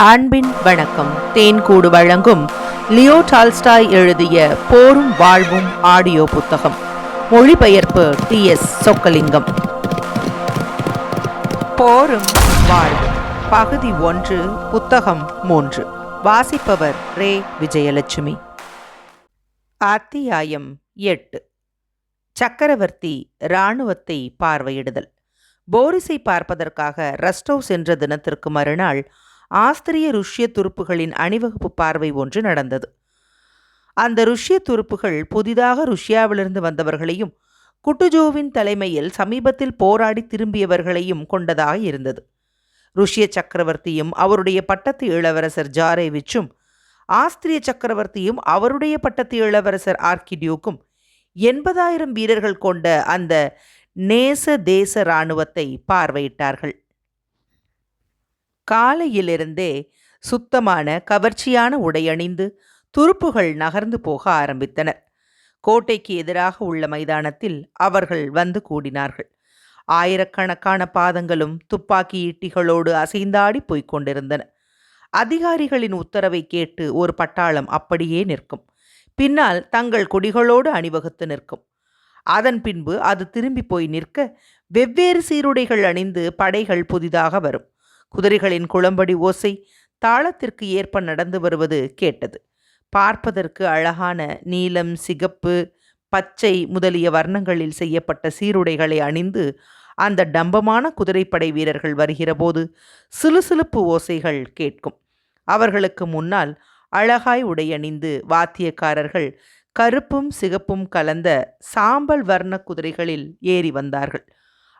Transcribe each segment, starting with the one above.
அன்பின் வணக்கம். தேன்கூடு வழங்கும் லியோ டால்ஸ்டாய் எழுதிய போரும் வாழ்வும் ஆடியோ புத்தகம். மொழிபெயர்ப்பு டி எஸ் சொக்கலிங்கம். போரும் வாழ்வும். பகுதி ஒன்று புத்தகம் மூன்று. வாசிப்பவர் ரே. விஜயலட்சுமி. அத்தியாயம் எட்டு. சக்கரவர்த்தி இராணுவத்தை பார்வையிடுதல். போரிஸை பார்ப்பதற்காக ரஸ்டோவ் சென்ற தினத்திற்கு மறுநாள் ஆஸ்திரிய ருஷ்ய துருப்புகளின் அணிவகுப்பு பார்வை ஒன்று நடந்தது. அந்த ருஷ்ய துருப்புகள் புதிதாக ருஷ்யாவிலிருந்து வந்தவர்களையும் குட்டுஜோவின் தலைமையில் சமீபத்தில் போராடி திரும்பியவர்களையும் கொண்டதாக இருந்தது. ருஷ்ய சக்கரவர்த்தியும் அவருடைய பட்டத்து இளவரசர் ஜாரேவிச்சும் ஆஸ்திரிய சக்கரவர்த்தியும் அவருடைய பட்டத்து இளவரசர் ஆர்கிடியூக்கும் எண்பதாயிரம் வீரர்கள் கொண்ட அந்த நேச தேச இராணுவத்தை பார்வையிட்டார்கள். காலையிலிருந்தே சுத்தமான கவர்ச்சியான உடையணிந்து துருப்புகள் நகர்ந்து போக ஆரம்பித்தனர். கோட்டைக்கு எதிராக உள்ள மைதானத்தில் அவர்கள் வந்து கூடினார்கள். ஆயிரக்கணக்கான பாதங்களும் துப்பாக்கி ஈட்டிகளோடு அசைந்தாடி போய்க் கொண்டிருந்தன. அதிகாரிகளின் உத்தரவை கேட்டு ஒரு பட்டாளம் அப்படியே நிற்கும். பின்னால் தங்கள் கொடிகளோடு அணிவகுத்து நிற்கும். அதன் பின்பு அது திரும்பி போய் நிற்க வெவ்வேறு சீருடைகள் அணிந்து படைகள் புதிதாக வரும். குதிரைகளின் குளம்படி ஓசை தாளத்திற்கு ஏற்ப நடந்து வருவது கேட்டது. பார்ப்பதற்கு அழகான நீலம் சிகப்பு பச்சை முதலிய வர்ணங்களில் செய்யப்பட்ட சீருடைகளை அணிந்து அந்த டம்பமான குதிரைப்படை வீரர்கள் வருகிறபோது சிலுசிலுப்பு ஓசைகள் கேட்கும். அவர்களுக்கு முன்னால் அழகாய் உடையணிந்து வாத்தியக்காரர்கள் கருப்பும் சிகப்பும் கலந்த சாம்பல் வர்ண குதிரைகளில் ஏறி வந்தார்கள்.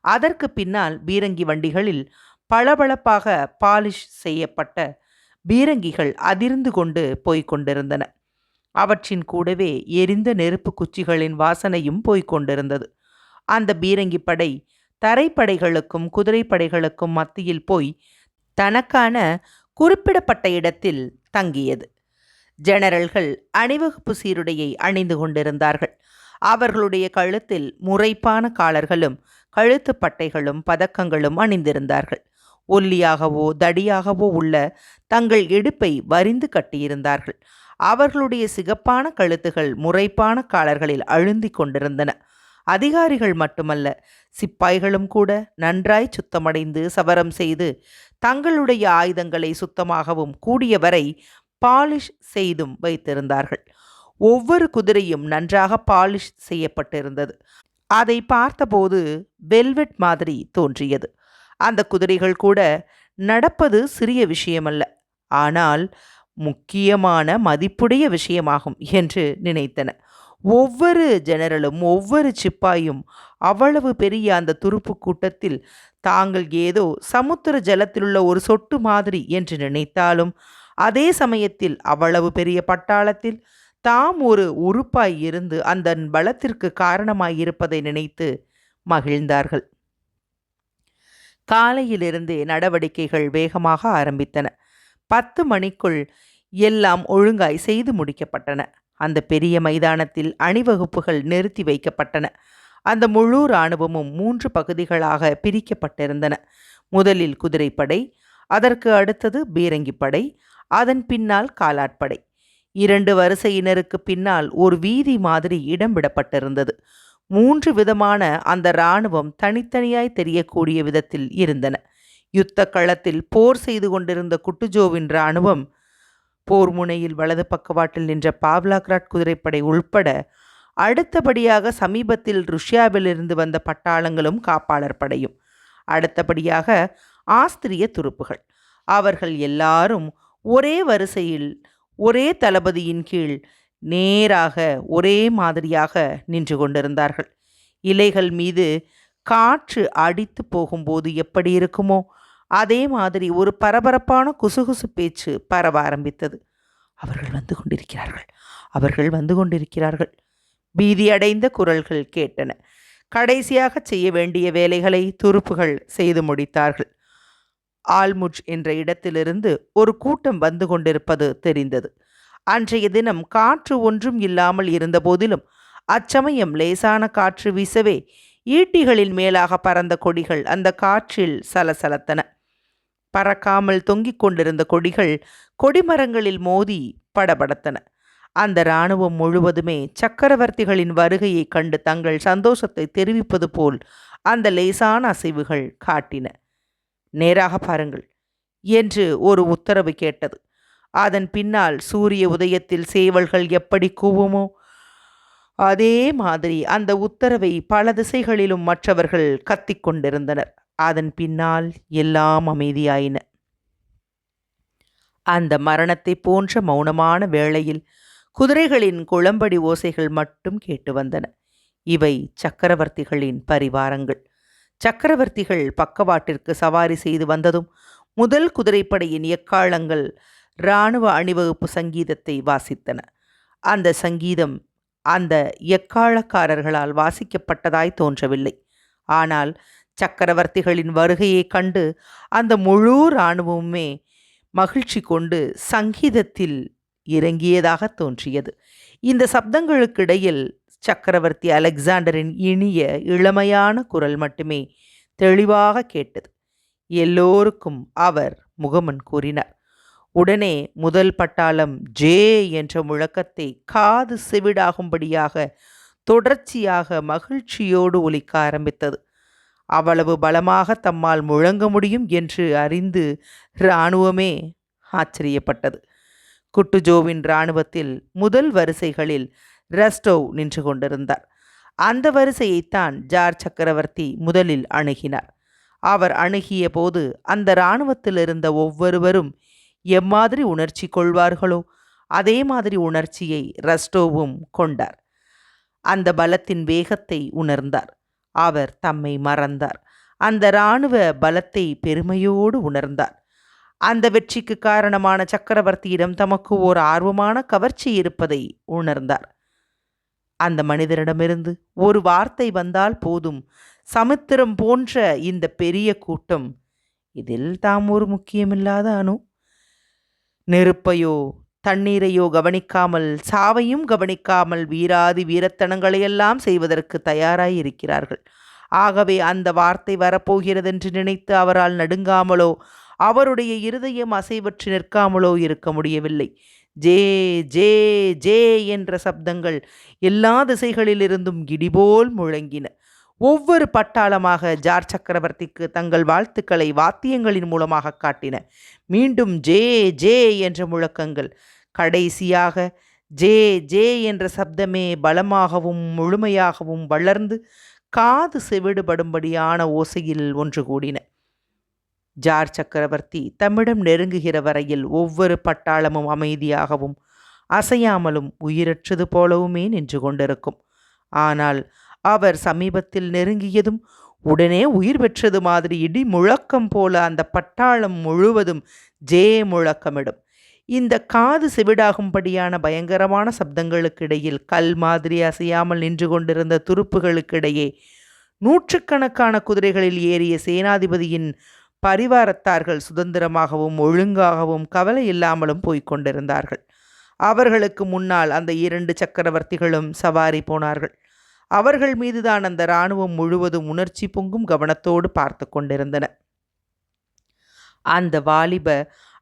அதற்கு பின்னால் பீரங்கி வண்டிகளில் பளபளப்பாக பாலிஷ் செய்யப்பட்ட பீரங்கிகள் அதிர்ந்து கொண்டு போய்க் கொண்டிருந்தன. அவற்றின் கூடவே எரிந்த நெருப்பு குச்சிகளின் வாசனையும் போய்க் கொண்டிருந்தது. அந்த பீரங்கி படை தரைப்படைகளுக்கும் குதிரைப்படைகளுக்கும் மத்தியில் போய் தனக்கான குறிப்பிடப்பட்ட இடத்தில் தங்கியது. ஜெனரல்கள் அணிவகுப்பு சீருடையை அணிந்து கொண்டிருந்தார்கள். அவர்களுடைய கழுத்தில் முறைப்பான காலர்களும் கழுத்துப் பட்டைகளும் பதக்கங்களும் அணிந்திருந்தார்கள். ஒல்லியாகவோ தடியாகவோ உள்ள தங்கள் இடுப்பை வரிந்து கட்டியிருந்தார்கள். அவர்களுடைய சிகப்பான கழுத்துகள் முறைப்பான காலர்களில் அழுந்திக் கொண்டிருந்தன. அதிகாரிகள் மட்டுமல்ல சிப்பாய்களும் கூட நன்றாய் சுத்தமடைந்து சவரம் செய்து தங்களுடைய ஆயுதங்களை சுத்தமாகவும் கூடியவரை பாலிஷ் செய்தும் வைத்திருந்தார்கள். ஒவ்வொரு குதிரையும் நன்றாக பாலிஷ் செய்யப்பட்டிருந்தது. அதை பார்த்தபோது வெல்வெட் மாதிரி தோன்றியது. அந்த குதிரைகள் கூட நடப்பது சிறிய விஷயமல்ல. ஆனால் முக்கியமான மதிப்புடைய விஷயமாகும் என்று நினைத்தன. ஒவ்வொரு ஜெனரலும் ஒவ்வொரு சிப்பாயும் அவ்வளவு பெரிய அந்த துருப்பு கூட்டத்தில் தாங்கள் ஏதோ சமுத்திர ஜலத்திலுள்ள ஒரு சொட்டு மாதிரி என்று நினைத்தாலும் அதே சமயத்தில் அவ்வளவு பெரிய பட்டாளத்தில் தாம் ஒரு உறுப்பாய் இருந்து அந்த பலத்திற்கு காரணமாயிருப்பதை நினைத்து மகிழ்ந்தார்கள். காலையிலிருந்தே நடவடிக்கைகள் வேகமாக ஆரம்பித்தன. பத்து மணிக்குள் எல்லாம் ஒழுங்காய் செய்து முடிக்கப்பட்டன. அந்த பெரிய மைதானத்தில் அணிவகுப்புகள் நிறுத்தி வைக்கப்பட்டன. அந்த முழு இராணுவமும் மூன்று பகுதிகளாக பிரிக்கப்பட்டிருந்தன. முதலில் குதிரைப்படை அதற்கு அடுத்தது பீரங்கிப்படை அதன் பின்னால் காலாட்படை. இரண்டு வரிசையினருக்கு பின்னால் ஒரு வீதி மாதிரி இடம் விடப்பட்டிருந்தது மூன்று விதமான அந்த இராணுவம் தனித்தனியாய் தெரியக்கூடிய விதத்தில் இருந்தன. யுத்த களத்தில் போர் செய்து கொண்டிருந்த குட்டுஜோவின் இராணுவம் போர் முனையில் வலது பக்கவாட்டில் நின்ற பாவ்லாக்ராட் குதிரைப்படை உள்பட அடுத்தபடியாக சமீபத்தில் ருஷ்யாவிலிருந்து வந்த பட்டாளங்களும் காப்பாளர் படையும். அடுத்தபடியாக ஆஸ்திரிய துருப்புகள். அவர்கள் எல்லாரும் ஒரே வரிசையில் ஒரே தளபதியின் கீழ் நேராக ஒரே மாதிரியாக நின்று கொண்டிருந்தார்கள். இலைகள் மீது காற்று அடித்து போகும்போது எப்படி இருக்குமோ அதே மாதிரி ஒரு பரபரப்பான குசுகுசு பேச்சு பரவ ஆரம்பித்தது. அவர்கள் வந்து கொண்டிருக்கிறார்கள் அவர்கள் வந்து கொண்டிருக்கிறார்கள். பீதியடைந்த குரல்கள் கேட்டன. கடைசியாக செய்ய வேண்டிய வேலைகளை துருப்புகள் செய்து முடித்தார்கள். ஆல்முஜ் என்ற இடத்திலிருந்து ஒரு கூட்டம் வந்து கொண்டிருப்பது தெரிந்தது. அன்றைய தினம் காற்று ஒன்றும் இல்லாமல் இருந்தபோதிலும் அச்சமயம் லேசான காற்று வீசவே ஈட்டிகளின் மேலாக பறந்த கொடிகள் அந்த காற்றில் சலசலத்தன. பறக்காமல் தொங்கிக் கொண்டிருந்த கொடிகள் கொடிமரங்களில் மோதி படபடத்தன. அந்த இராணுவம் முழுவதுமே சக்கரவர்த்திகளின் வருகையைக் கண்டு தங்கள் சந்தோஷத்தை தெரிவிப்பது போல் அந்த லேசான அசைவுகள் காட்டின. நேராக பாருங்கள் என்று ஒரு உத்தரவு கேட்டது. அதன் பின்னால் சூரிய உதயத்தில் சேவல்கள் எப்படி கூவுமோ அதே மாதிரி அந்த உத்தரவை பல திசைகளிலும் மற்றவர்கள் கத்திக்கொண்டிருந்தனர் அதன் பின்னால் எல்லாம் அமைதியாயின. அந்த மரணத்தை போன்ற மௌனமான வேளையில் குதிரைகளின் குளம்படி ஓசைகள் மட்டும் கேட்டு வந்தன. இவை சக்கரவர்த்திகளின் பரிவாரங்கள். சக்கரவர்த்திகள் பக்கவாட்டிற்கு சவாரி செய்து வந்ததும் முதல் குதிரைப்படையின் எக்காலங்கள் இராணுவ அணிவகுப்பு சங்கீதத்தை வாசித்தன. அந்த சங்கீதம் அந்த எக்காலக்காரர்களால் வாசிக்கப்பட்டதாய் தோன்றவில்லை. ஆனால் சக்கரவர்த்திகளின் வருகையைக் கண்டு அந்த முழு இராணுவமுமே மகிழ்ச்சி கொண்டு சங்கீதத்தில் இறங்கியதாக தோன்றியது. இந்த சப்தங்களுக்கிடையில் சக்கரவர்த்தி அலெக்சாண்டரின் இனிய இளமையான குரல் மட்டுமே தெளிவாக கேட்டது. எல்லோருக்கும் அவர் முகமன் கூறினார். உடனே முதல் பட்டாளம் ஜே என்ற முழக்கத்தை காது செவிடாகும்படியாக தொடர்ச்சியாக மகிழ்ச்சியோடு ஒலிக்க ஆரம்பித்தது. அவ்வளவு பலமாக தம்மால் முழங்க முடியும் என்று அறிந்து இராணுவமே ஆச்சரியப்பட்டது. குட்டுஜோவின் இராணுவத்தில் முதல் வரிசைகளில் ரஸ்டோவ் நின்று கொண்டிருந்தார். அந்த வரிசையைத்தான் ஜார் சக்கரவர்த்தி முதலில் அணுகினார். அவர் அணுகிய போது அந்த இராணுவத்தில் இருந்த ஒவ்வொருவரும் எம்மாதிரி உணர்ச்சி கொள்வார்களோ? அதே மாதிரி உணர்ச்சியை ரஸ்டோவும் கொண்டார். அந்த பலத்தின் வேகத்தை உணர்ந்தார். அவர் தம்மை மறந்தார். அந்த இராணுவ பலத்தை பெருமையோடு உணர்ந்தார். அந்த வெற்றிக்கு காரணமான சக்கரவர்த்தியிடம் தமக்கு ஓர் ஆர்வமான கவர்ச்சி இருப்பதை உணர்ந்தார். அந்த மனிதரிடமிருந்து ஒரு வார்த்தை வந்தால் போதும். சமுத்திரம் போன்ற இந்த பெரிய கூட்டம் இதில் தாம் ஒரு முக்கியமில்லாத அணு. நெருப்பையோ தண்ணீரையோ கவனிக்காமல் சாவையும் கவனிக்காமல் வீராதி வீரத்தனங்களையெல்லாம் செய்வதற்கு தயாராய் இருக்கிறார்கள் ஆகவே அந்த வார்த்தை வரப்போகிறதென்று நினைத்து அவரால் நடுங்காமலோ அவருடைய இருதயம் அசைவற்று நிற்காமலோ இருக்க முடியவில்லை. ஜே ஜே ஜே என்ற சப்தங்கள் எல்லா திசைகளிலிருந்தும் இடிபோல் முழங்கின. ஒவ்வொரு பட்டாளமாக ஜார் சக்கரவர்த்திக்கு தங்கள் வாழ்த்துக்களை வாத்தியங்களின் மூலமாக காட்டின. மீண்டும் ஜே ஜே என்ற முழக்கங்கள். கடைசியாக ஜே ஜே என்ற சப்தமே பலமாகவும் முழுமையாகவும் வளர்ந்து காது செவிடுபடும்படியான ஓசையில் ஒன்று கூடின. ஜார் சக்கரவர்த்தி தம்மிடம் நெருங்குகிற வரையில் ஒவ்வொரு பட்டாளமும் அமைதியாகவும் அசையாமலும் உயிரற்றது போலவுமே நின்று கொண்டிருக்கும். ஆனால் அவர் சமீபத்தில் நெருங்கியதும் உடனே உயிர் பெற்றது மாதிரி இடி முழக்கம் போல அந்த பட்டாளம் முழுவதும் ஜே முழக்கமிடும். இந்த காது செவிடாகும்படியான பயங்கரமான சப்தங்களுக்கிடையில் கல் மாதிரி அசையாமல் நின்று கொண்டிருந்த துருப்புகளுக்கிடையே நூற்றுக்கணக்கான குதிரைகளில் ஏறிய சேனாதிபதியின் பரிவாரத்தார்கள் சுதந்திரமாகவும் ஒழுங்காகவும் கவலை இல்லாமலும் போய்க் கொண்டிருந்தார்கள். அவர்களுக்கு முன்னால் அந்த இரண்டு சக்கரவர்த்திகளும் சவாரி போனார்கள். அவர்கள் மீதுதான் அந்த இராணுவம் முழுவதும் உணர்ச்சி பொங்கும் கவனத்தோடு பார்த்து கொண்டிருந்தன. அந்த வாலிப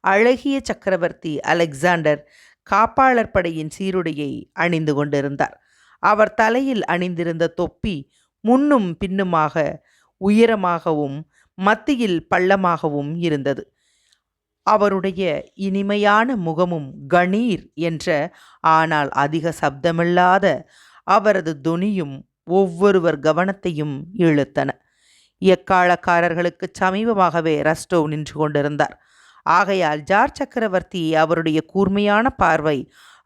அழகிய சக்கரவர்த்தி அலெக்சாண்டர் காப்பாளர் படையின் சீருடையை அணிந்து கொண்டிருந்தார். அவர் தலையில் அணிந்திருந்த தொப்பி முன்னும் பின்னுமாக உயரமாகவும் மத்தியில் பள்ளமாகவும் இருந்தது. அவருடைய இனிமையான முகமும் கணீர் என்ற ஆனால் அதிக சப்தமில்லாத அவரது தொனியும் ஒவ்வொருவர் கவனத்தையும் இழுத்தன. எக்காலக்காரர்களுக்கு சமீபமாகவே ரஸ்டோ நின்று கொண்டிருந்தார். ஆகையால் ஜார் சக்கரவர்த்தி அவருடைய கூர்மையான பார்வை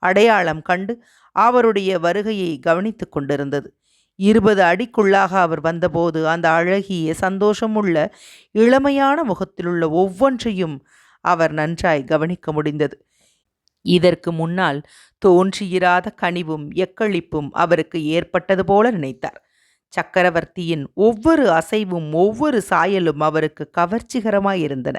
அடையாளம் கண்டு அவருடைய வருகையை கவனித்து கொண்டிருந்தது. இருபது அடிக்குள்ளாக அவர் வந்தபோது அந்த அழகிய சந்தோஷமுள்ள இளமையான முகத்திலுள்ள ஒவ்வொன்றையும் அவர் நன்றாய் கவனிக்க முடிந்தது. இதற்கு முன்னால் தோன்றியிராத கனிவும் எக்களிப்பும் அவருக்கு ஏற்பட்டது போல நினைத்தார். சக்கரவர்த்தியின் ஒவ்வொரு அசைவும் ஒவ்வொரு சாயலும் அவருக்கு கவர்ச்சிகரமாயிருந்தன.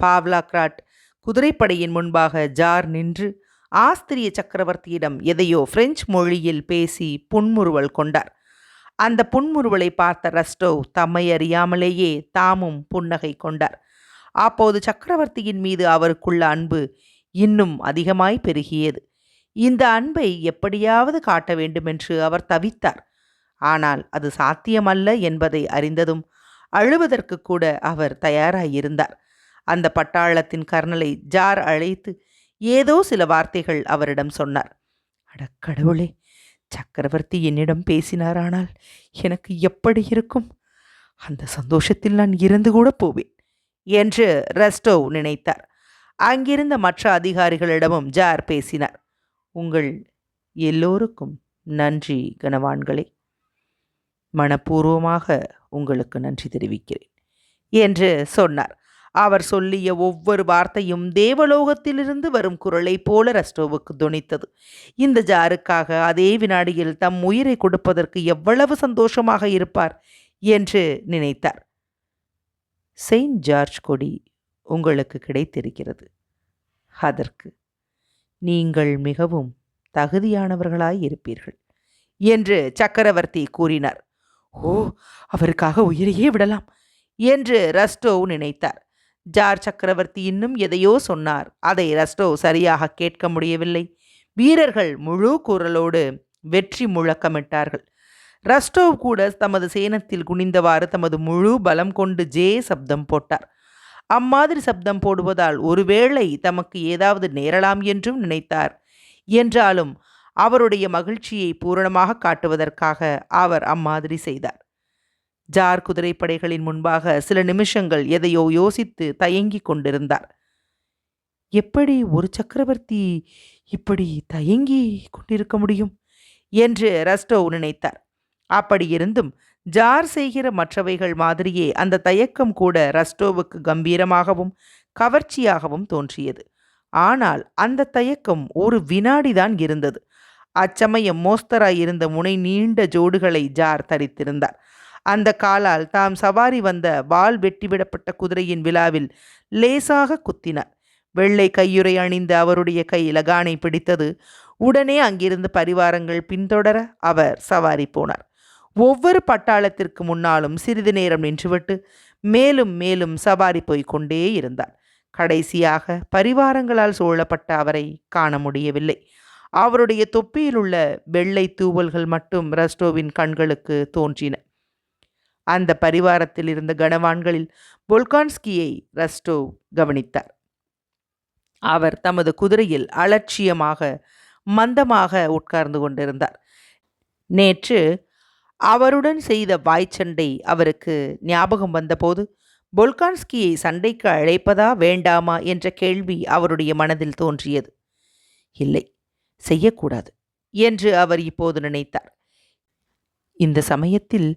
பாவ்லாக்ராட் குதிரைப்படையின் முன்பாக ஜார் நின்று ஆஸ்திரிய சக்கரவர்த்தியிடம் எதையோ பிரெஞ்சு மொழியில் பேசி புன்முறுவல் கொண்டார். அந்த புன்முறுவலை பார்த்த ரஸ்டோவ் தம்மை அறியாமலேயே தாமும் புன்னகை கொண்டார். அப்போது சக்கரவர்த்தியின் மீது அவருக்குள்ள அன்பு இன்னும் அதிகமாய் பெருகியது. இந்த அன்பை எப்படியாவது காட்ட வேண்டுமென்று அவர் தவித்தார். ஆனால் அது சாத்தியமல்ல என்பதை அறிந்ததும் அழுவதற்கு கூட அவர் தயாராயிருந்தார். அந்த பட்டாளத்தின் கர்னலை ஜார் அழைத்து ஏதோ சில வார்த்தைகள் அவரிடம் சொன்னார். அடக்கடவுளே சக்கரவர்த்தி என்னிடம் பேசினாரானால் எனக்கு எப்படி இருக்கும்? அந்த சந்தோஷத்தில் நான் இறந்து கூட போவேன் என்று ரெஸ்டோவ் நினைத்தார். அங்கிருந்த மற்ற அதிகாரிகளிடமும் ஜார் பேசினார். உங்கள் எல்லோருக்கும் நன்றி கனவான்களே. மனப்பூர்வமாக உங்களுக்கு நன்றி தெரிவிக்கிறேன் என்று சொன்னார். அவர் சொல்லிய ஒவ்வொரு வார்த்தையும் தேவலோகத்திலிருந்து வரும் குரலைப் போல ரஸ்டோவுக்கு துணித்தது. இந்த ஜாருக்காக அதே வினாடியில் தம் உயிரை கொடுப்பதற்கு எவ்வளவு சந்தோஷமாக இருப்பார் என்று நினைத்தார். செயின்ட் ஜார்ஜ் கொடி உங்களுக்கு கிடைத்திருக்கிறது. அதற்கு நீங்கள் மிகவும் தகுதியானவர்களாய் இருப்பீர்கள் என்று சக்கரவர்த்தி கூறினார். ஓ அவருக்காக உயிரையே விடலாம் என்று ரஸ்டோவ் நினைத்தார். ஜார் சக்கரவர்த்தி இன்னும் எதையோ சொன்னார். அதை ரஸ்டோவ் சரியாக கேட்க முடியவில்லை. வீரர்கள் முழு குரலோடு வெற்றி முழக்கமிட்டார்கள். ரஸ்டோவ் கூட தமது சேனத்தில் குனிந்தவாறு தமது முழு பலம் கொண்டு ஜே சப்தம் போட்டார். அம்மாதிரி சப்தம் போடுவதால் ஒருவேளை தமக்கு ஏதாவது நேரலாம் என்றும் நினைத்தார். என்றாலும் அவருடைய மகிழ்ச்சியை பூரணமாக காட்டுவதற்காக அவர் அம்மாதிரி செய்தார். ஜார் குதிரைப்படைகளின் முன்பாக சில நிமிஷங்கள் எதையோ யோசித்து தயங்கிக் கொண்டிருந்தார். எப்படி ஒரு சக்கரவர்த்தி இப்படி தயங்கி கொண்டிருக்க முடியும்? என்று ரஸ்டோவ் நினைத்தார். அப்படியிருந்தும் ஜார் செய்கிற மற்றவைகள் மாதிரியே அந்த தயக்கம் கூட ரஸ்டோவுக்கு கம்பீரமாகவும் கவர்ச்சியாகவும் தோன்றியது. ஆனால் அந்த தயக்கம் ஒரு வினாடிதான் இருந்தது. அச்சமயம் மோஸ்தராய் இருந்த முனை நீண்ட ஜோடுகளை ஜார் தரித்திருந்தார். அந்த காலால் தாம் சவாரி வந்த வால் வெட்டிவிடப்பட்ட குதிரையின் விழாவில் லேசாக குத்தினார். வெள்ளை கையுறை அணிந்த அவருடைய கை லகானை பிடித்தது. உடனே அங்கிருந்து பரிவாரங்கள் பின்தொடர அவர் சவாரி போனார். ஒவ்வொரு பட்டாளத்திற்கு முன்னாலும் சிறிது நேரம் நின்றுவிட்டு மேலும் மேலும் சவாரி போய்க் கொண்டே இருந்தார். கடைசியாக பரிவாரங்களால் சூழப்பட்ட அவரை காண முடியவில்லை. அவருடைய தொப்பியில் உள்ள வெள்ளை தூவல்கள் மட்டும் ரஸ்டோவின் கண்களுக்கு தோன்றின. அந்த பரிவாரத்தில் இருந்த கனவான்களில் பொல்கான்ஸ்கியை ரஸ்டோவ் கவனித்தார். அவர் தமது குதிரையில் அலட்சியமாக மந்தமாக உட்கார்ந்து கொண்டிருந்தார். நேற்று அவருடன் செய்த வாய்ச்சண்டை அவருக்கு ஞாபகம் வந்தபோது பொல்கான்ஸ்கியை சண்டைக்கு அழைப்பதா வேண்டாமா? என்ற கேள்வி அவருடைய மனதில் தோன்றியது. இல்லை செய்யக்கூடாது என்று அவர் இப்போது நினைத்தார். இந்த சமயத்தில்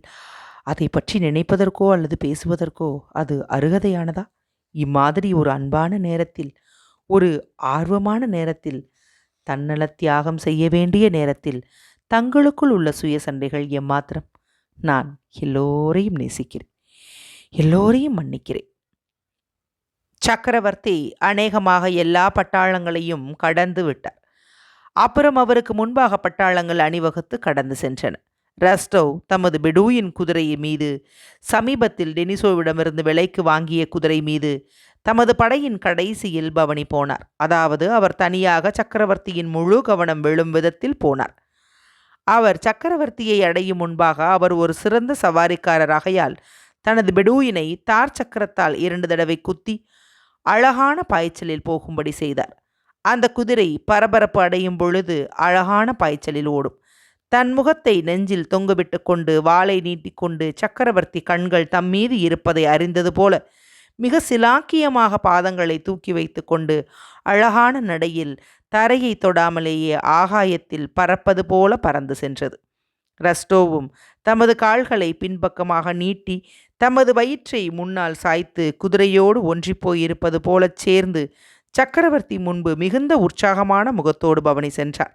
அதை பற்றி நினைப்பதற்கோ அல்லது பேசுவதற்கோ அது அருகதையானதா? இம்மாதிரி ஒரு அன்பான நேரத்தில் ஒரு ஆர்வமான நேரத்தில் தன்னல தியாகம் செய்ய வேண்டிய நேரத்தில் தங்களுக்குள் உள்ள சுய சண்டைகள் எம்மாத்திரம் நான் எல்லோரையும் நேசிக்கிறேன். எல்லோரையும் மன்னிக்கிறேன். சக்கரவர்த்தி அநேகமாக எல்லா பட்டாளங்களையும் கடந்து விட்டார். அப்புறம் அவருக்கு முன்பாக பட்டாளங்கள் அணிவகுத்து கடந்து சென்றன. ரஸ்டோவ் தமது பெடூயின் குதிரை மீது சமீபத்தில் டெனிசோவிடமிருந்து விலைக்கு வாங்கிய குதிரை மீது தமது படையின் கடைசியில் பவனி போனார். அதாவது அவர் தனியாக சக்கரவர்த்தியின் முழு கவனம் விழும் விதத்தில் போனார். அவர் சக்கரவர்த்தியை அடையும் முன்பாக அவர் ஒரு சிறந்த சவாரிக்காரராகையால் தனது பெடூயினை தார் சக்கரத்தால் இரண்டு தடவை குத்தி அழகான பாய்ச்சலில் போகும்படி செய்தார். அந்த குதிரை பரபரப்பு அடையும் பொழுது அழகான பாய்ச்சலில் ஓடும். தன் முகத்தை நெஞ்சில் தொங்குவிட்டு கொண்டு வாளை நீட்டிக்கொண்டு சக்கரவர்த்தி கண்கள் தம் மீது இருப்பதை அறிந்தது போல மிக சிலாக்கியமாக பாதங்களை தூக்கி வைத்து கொண்டு அழகான நடையில் தரையை தொடாமலேயே ஆகாயத்தில் பறப்பது போல பறந்து சென்றது. ரஸ்டோவும் தமது கால்களை பின்பக்கமாக நீட்டி தமது வயிற்றை முன்னால் சாய்த்து குதிரையோடு ஒன்றிப்போயிருப்பது போலச் சேர்ந்து சக்கரவர்த்தி முன்பு மிகுந்த உற்சாகமான முகத்தோடு பவனி சென்றார்.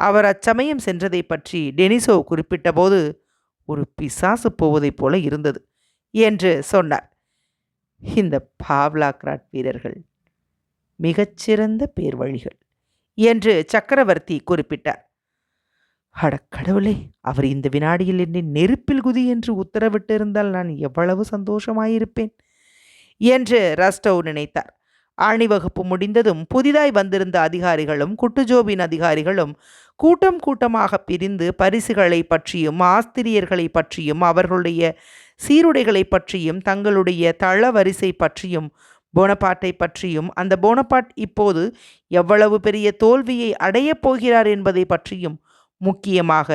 அவர் அச்சமயம் சென்றதை பற்றி டெனிசோ குறிப்பிட்டபோது ஒரு பிசாசு போவதைப் போல இருந்தது என்று சொன்னார். இந்த பாவ்லாக்ராட் வீரர்கள் மிகச்சிறந்த பேர் வழிகள் என்று சக்கரவர்த்தி குறிப்பிட்டார். அடக்கடவுளே அவர் இந்த வினாடியில் என்னை நெருப்பில் குதி என்று உத்தரவிட்டிருந்தால் நான் எவ்வளவு சந்தோஷமாயிருப்பேன் என்று ரஸ்டவ் நினைத்தார். அணிவகுப்பு முடிந்ததும் புதிதாய் வந்திருந்த அதிகாரிகளும் குட்டுஜோபின் அதிகாரிகளும் கூட்டம் கூட்டமாக பிரிந்து பரிசுகளை பற்றியும் ஆஸ்திரியர்களை பற்றியும் அவர்களுடைய சீருடைகளை பற்றியும் தங்களுடைய தளவரிசை பற்றியும் போனபாட்டை பற்றியும் அந்த போனபாட் இப்போது எவ்வளவு பெரிய தோல்வியை அடையப் போகிறார் என்பதை பற்றியும் முக்கியமாக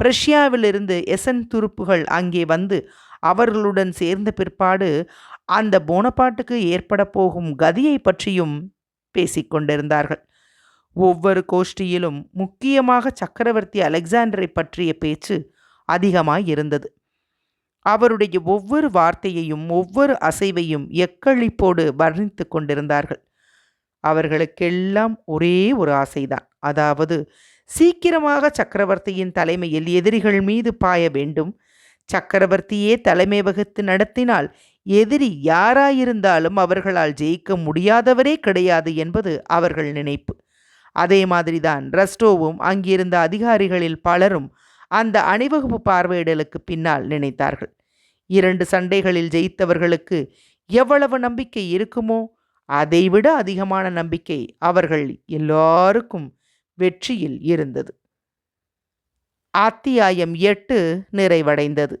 பிரஷ்யாவிலிருந்து எசன் துருப்புகள் அங்கே வந்து அவர்களுடன் சேர்ந்த பிற்பாடு அந்த போனபாட்டுக்கு ஏற்பட போகும் கதியை பற்றியும் பேசிக்கொண்டிருந்தார்கள் ஒவ்வொரு கோஷ்டியிலும் முக்கியமாக சக்கரவர்த்தி அலெக்சாண்டரை பற்றிய பேச்சு அதிகமாய் இருந்தது அவருடைய ஒவ்வொரு வார்த்தையையும் ஒவ்வொரு அசைவையும் எக்களிப்போடு வர்ணித்து கொண்டிருந்தார்கள். அவர்களுக்கெல்லாம் ஒரே ஒரு ஆசைதான். அதாவது சீக்கிரமாக சக்கரவர்த்தியின் தலைமையில் எதிரிகள் மீது பாய வேண்டும். சக்கரவர்த்தியே தலைமை வகுத்து நடத்தினால் எதிரி யாராயிருந்தாலும் அவர்களால் ஜெயிக்க முடியாதவரே கிடையாது என்பது அவர்கள் நினைப்பு. அதே மாதிரிதான் ரஸ்டோவும் அங்கிருந்த அதிகாரிகளில் பலரும் அந்த அணிவகுப்பு பார்வையிடலுக்கு பின்னால் நினைத்தார்கள். இரண்டு சண்டைகளில் ஜெயித்தவர்களுக்கு எவ்வளவு நம்பிக்கை இருக்குமோ அதைவிட அதிகமான நம்பிக்கை அவர்கள் எல்லாருக்கும் வெற்றியில் இருந்தது. அத்தியாயம் எட்டு நிறைவடைந்தது.